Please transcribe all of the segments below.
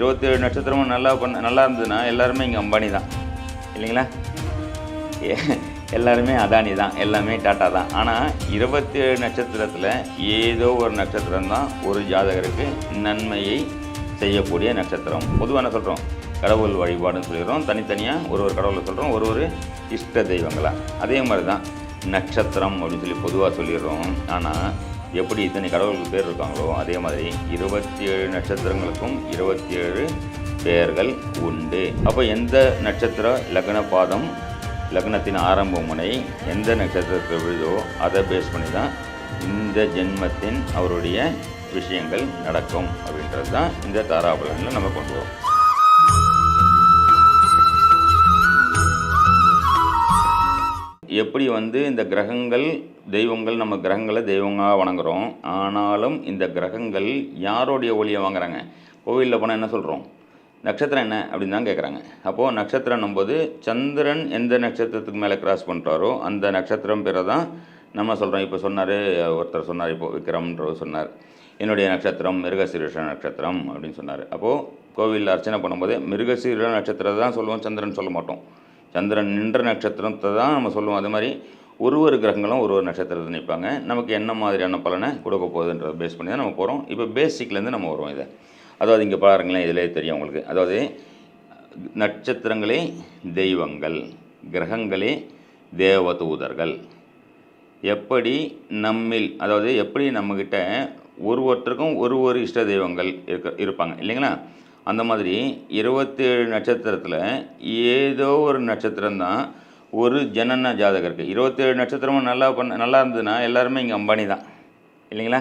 இருபத்தேழு நட்சத்திரமும் நல்லா பண்ண நல்லா இருந்ததுன்னா எல்லாருமே இங்கே அம்பானி தான். இல்லைங்களா? எல்லாருமே அதானி தான். எல்லாமே டாட்டா தான். ஆனால் இருபத்தேழு நட்சத்திரத்தில் ஏதோ ஒரு நட்சத்திரம் தான் ஒரு ஜாதகருக்கு நன்மையை செய்யக்கூடிய நட்சத்திரம். பொதுவாக என்ன சொல்கிறோம் கடவுள் வழிபாடுன்னு சொல்லிடுறோம். தனித்தனியாக ஒரு ஒரு கடவுளை சொல்கிறோம் ஒரு ஒரு இஷ்ட தெய்வங்களாக அதே மாதிரி தான் நட்சத்திரம் அப்படின்னு சொல்லி பொதுவாக சொல்லிடுறோம். ஆனால் எப்படி இத்தனை கடவுளுக்கு பேர் இருக்காங்களோ அதே மாதிரி இருபத்தி ஏழு நட்சத்திரங்களுக்கும் இருபத்தி ஏழு பெயர்கள் உண்டு. அப்போ எந்த நட்சத்திர லக்ன பாதம் லக்னத்தின் ஆரம்ப முனை எந்த நட்சத்திரத்தில் விழுதோ அதை பேஸ் பண்ணி தான் இந்த ஜென்மத்தின் அவருடைய விஷயங்கள் நடக்கும் அப்படின்றது தான் இந்த தாராபலனில் நம்ம கொண்டு வரோம். எப்படி வந்து இந்த கிரகங்கள் தெய்வங்கள் நம்ம கிரகங்களை தெய்வங்களாக வணங்குறோம். ஆனாலும் இந்த கிரகங்கள் யாரோடைய ஒளியை வாங்குறாங்க? கோவிலில் போனால் என்ன சொல்கிறோம் நட்சத்திரம் என்ன அப்படின்னு தான் கேட்குறாங்க அப்போது நட்சத்திரம் போது சந்திரன் எந்த நட்சத்திரத்துக்கு மேலே கிராஸ் பண்ணுறாரோ அந்த நட்சத்திரம் பேரை தான் நம்ம சொல்கிறோம் இப்போ சொன்னார் ஒருத்தர் சொன்னார் இப்போ விக்ரம்ன்றவர் சொன்னார். என்னுடைய நட்சத்திரம் மிருகசீரிஷ நட்சத்திரம் அப்படின்னு சொன்னார். அப்போது கோவிலில் அர்ச்சனை பண்ணும்போது மிருகசீரிஷ நட்சத்திரத்தை தான் சொல்லுவோம் சந்திரன் சொல்ல மாட்டோம். சந்திரன் நின்ற நட்சத்திரத்தை தான் நம்ம சொல்லுவோம். அது மாதிரி ஒரு ஒரு கிரகங்களும் ஒரு ஒரு நட்சத்திரத்தை நிற்பாங்க. நமக்கு என்ன மாதிரியான பலனை கொடுக்க போகுதுன்றதை பேஸ் பண்ணி தான் நம்ம போகிறோம் இப்போ பேசிக்லேருந்து நம்ம வருவோம் இதை. அதாவது இங்கே பாருங்களேன் இதிலே தெரியும் உங்களுக்கு. அதாவது நட்சத்திரங்களே தெய்வங்கள் கிரகங்களே தேவதூதர்கள். எப்படி நம்மில் அதாவது எப்படி நம்மக்கிட்ட ஒரு ஒருத்தருக்கும் ஒரு ஒரு இஷ்ட தெய்வங்கள் இருக்க இருப்பாங்க. இல்லைங்களா? அந்த மாதிரி இருபத்தேழு நட்சத்திரத்தில் ஏதோ ஒரு நட்சத்திரம் தான் ஒரு ஜனன ஜாதகருக்கு. இருபத்தேழு நட்சத்திரமும் நல்லா பண்ண நல்லா இருந்ததுன்னா எல்லாருமே இங்கே அம்பானி தான். இல்லைங்களா?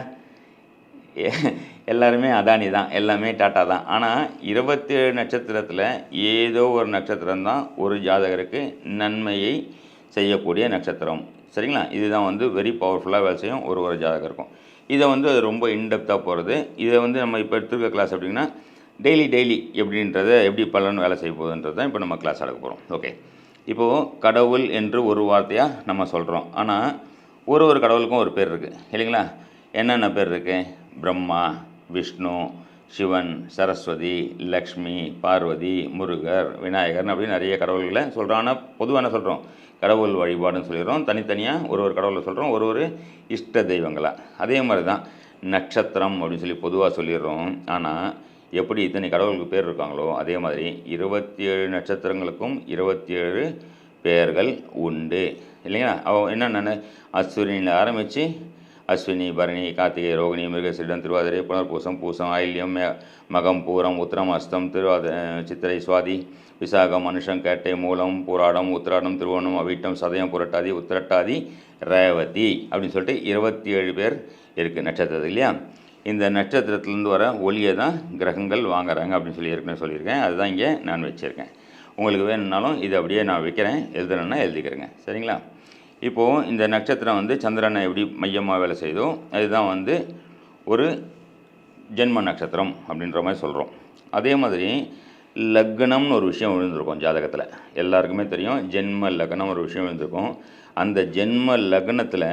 எ- எல்லாருமே அதானி தான். எல்லாமே டாட்டா தான். ஆனால் இருபத்தேழு நட்சத்திரத்தில் ஏதோ ஒரு நட்சத்திரம் தான் ஒரு ஜாதகருக்கு நன்மையை செய்யக்கூடிய நட்சத்திரம். சரிங்களா? இதுதான் வந்து வெரி பவர்ஃபுல்லாக வேலை செய்யும் ஒரு ஒரு ஜாதகருக்கும். இதை வந்து அது ரொம்ப இன்டெப்த்தாக போகிறது இதை வந்து நம்ம இப்போ எடுத்துருக்க கிளாஸ் அப்படின்னா டெய்லி டெய்லி எப்படின்றத எப்படி பலன் வேலை செய்ய போகுதுன்றது தான் இப்போ நம்ம கிளாஸ் எடுக்க போகிறோம் ஓகே இப்போது கடவுள் என்று ஒரு வார்த்தையாக நம்ம சொல்கிறோம் ஆனால் ஒரு ஒரு கடவுளுக்கும் ஒரு பேர் இருக்குது இல்லைங்களா? என்னென்ன பேர் இருக்குது பிரம்மா விஷ்ணு சிவன் சரஸ்வதி லக்ஷ்மி பார்வதி முருகர் விநாயகர்னு அப்படின்னு நிறைய கடவுள்களை சொல்கிறோம் ஆனால் பொதுவாக என்ன சொல்கிறோம் கடவுள் வழிபாடுன்னு சொல்லிடுறோம். தனித்தனியாக ஒரு ஒரு கடவுளை சொல்கிறோம் ஒரு ஒரு இஷ்ட தெய்வங்களாக அதே மாதிரி தான் நட்சத்திரம் அப்படின்னு சொல்லி பொதுவாக சொல்லிடுறோம். ஆனால் எப்படி இத்தனை கடவுளுக்கு பேர் இருக்காங்களோ அதே மாதிரி இருபத்தி ஏழு நட்சத்திரங்களுக்கும் இருபத்தி ஏழு பெயர்கள் உண்டு. இல்லைங்களா? அவன் என்னென்ன அஸ்வினியில் ஆரம்பித்து அஸ்வினி பரணி கார்த்திகை ரோகிணி மிருகசீடம் திருவாதிரை புனர்பூசம் பூசம் ஆயில்யம் மகம் பூரம் உத்திரம் அஸ்தம் திருவாத சித்திரை சுவாதி விசாகம் மனுஷம் கேட்டை மூலம் பூராடம் உத்திராடம் திருவோணம் அவிட்டம் சதயம் புரட்டாதி உத்திரட்டாதி ரேவதி அப்படின்னு சொல்லிட்டு இருபத்தி ஏழு பேர் இருக்குது நட்சத்திரத்துக்கு இல்லையா? இந்த நட்சத்திரத்துலேருந்து வர ஒளியை தான் கிரகங்கள் வாங்குறாங்க அப்படின்னு சொல்லி ஏற்கனவே சொல்லியிருக்கேன். அதுதான் இங்கே நான் வச்சுருக்கேன். உங்களுக்கு வேணும்னாலும் இது அப்படியே நான் வைக்கிறேன். எழுதுறேன்னா எழுதிக்கிறேங்க. சரிங்களா? இப்போது இந்த நட்சத்திரம் வந்து சந்திரனை எப்படி மையமாக வேலை செய்தோ அதுதான் வந்து ஒரு ஜென்ம நட்சத்திரம் அப்படின்ற மாதிரி சொல்கிறோம் அதே மாதிரி லக்னம்னு ஒரு விஷயம் விழுந்திருக்கும் ஜாதகத்தில். எல்லாருக்குமே தெரியும் ஜென்ம லக்னம் ஒரு விஷயம் விழுந்திருக்கும். அந்த ஜென்ம லக்னத்தில்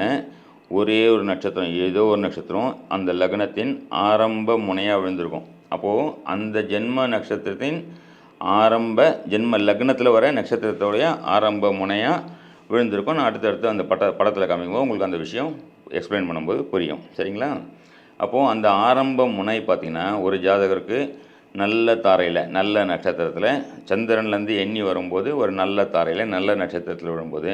ஒரே ஒரு நட்சத்திரம் ஏதோ ஒரு நட்சத்திரம் அந்த லக்னத்தின் ஆரம்ப முனையாக விழுந்திருக்கும். அப்போது அந்த ஜென்ம நட்சத்திரத்தின் ஆரம்ப ஜென்ம லக்னத்தில் வர நட்சத்திரத்தோடைய ஆரம்ப முனையாக விழுந்திருக்கும். நான் அடுத்தடுத்து அந்த பட படத்தில் காமிக்கும்போது உங்களுக்கு அந்த விஷயம் எக்ஸ்பிளைன் பண்ணும்போது புரியும். சரிங்களா? அப்போது அந்த ஆரம்ப முனை பார்த்திங்கன்னா ஒரு ஜாதகருக்கு நல்ல தாரையில் நல்ல நட்சத்திரத்தில் சந்திரன்லேருந்து எண்ணி வரும்போது ஒரு நல்ல தாரையில் நல்ல நட்சத்திரத்தில் விழும்போது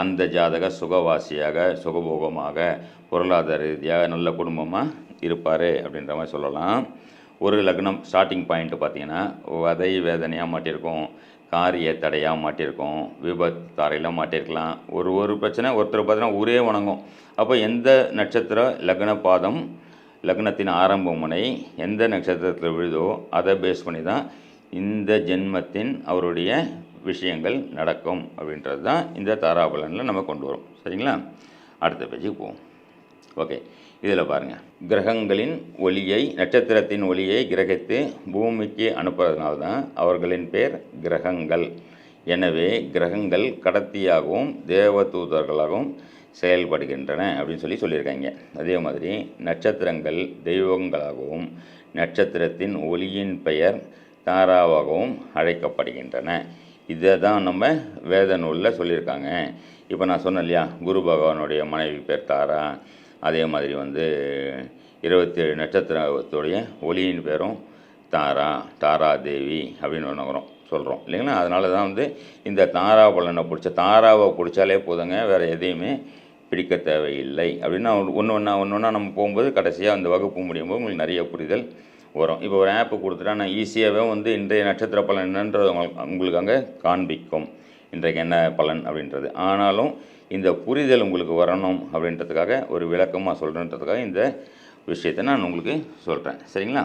அந்த ஜாதக சுகவாசியாக சுகபோகமாக பொருளாதார ரீதியாக நல்ல குடும்பமாக இருப்பார் அப்படின்ற மாதிரி சொல்லலாம். ஒரு லக்னம் ஸ்டார்டிங் பாயிண்ட் பார்த்தீங்கன்னா வதை வேதனையாக மாட்டியிருக்கும் காரிய தடையாக மாட்டியிருக்கும் விபத் தாரையில் மாட்டியிருக்கலாம். ஒரு ஒரு பிரச்சனை ஒருத்தர் பார்த்தீங்கன்னா ஒரே வணங்கும். அப்போ எந்த நட்சத்திர லக்ன பாதம் லக்னத்தின் ஆரம்ப முனை எந்த நட்சத்திரத்தில் விழுதோ அதை பேஸ் பண்ணி தான் இந்த ஜென்மத்தின் அவருடைய விஷயங்கள் நடக்கும் அப்படின்றது தான் இந்த தாராபலனில் நம்ம கொண்டு வரோம். சரிங்களா? அடுத்த பேஜுக்கு போவோம். ஓகே இதில் பாருங்கள் கிரகங்களின் ஒளியை நட்சத்திரத்தின் ஒளியை கிரகித்து பூமிக்கு அனுப்புறதுனால தான் அவர்களின் பேர் கிரகங்கள். எனவே கிரகங்கள் கடத்தியாகவும் தேவதூதர்களாகவும் செயல்படுகின்றன அப்படின்னு சொல்லி சொல்லியிருக்காங்க. அதே மாதிரி நட்சத்திரங்கள் தெய்வங்களாகவும் நட்சத்திரத்தின் ஒளியின் பெயர் தாராவாகவும் அழைக்கப்படுகின்றன. இதை தான் நம்ம வேத நூலில் சொல்லியிருக்காங்க. இப்போ நான் சொன்னேன் இல்லையா குரு பகவானுடைய மனைவி பேர் தாரா. அதே மாதிரி வந்து இருபத்தி ஏழு நட்சத்திரத்துடைய ஒளியின் பேரும் தாரா தாரா தேவி அப்படின்னு ஒன்றுங்கிறோம் சொல்கிறோம் இல்லைங்களா? அதனால தான் வந்து இந்த தாரா பலனை பிடிச்ச தாராவை பிடிச்சாலே போதுங்க வேறு எதையுமே பிடிக்க தேவையில்லை அப்படின்னா ஒன்று ஒன்றா ஒன்று ஒன்றா நம்ம போகும்போது கடைசியாக அந்த வகுப்பு முடியும் போது உங்களுக்கு நிறைய புரிதல் வரும். இப்போ ஒரு ஆப்பு கொடுத்துட்டா நான் ஈஸியாகவே வந்து இன்றைய நட்சத்திர பலன் என்னன்றது உங்களுக்கு உங்களுக்கு அங்கே காண்பிக்கும். இன்றைக்கு என்ன பலன் அப்படின்றது. ஆனாலும் இந்த புரிதல் உங்களுக்கு வரணும் அப்படின்றதுக்காக ஒரு விளக்கமாக சொல்கிறேன்றதுக்காக இந்த விஷயத்தை நான் உங்களுக்கு சொல்கிறேன் சரிங்களா?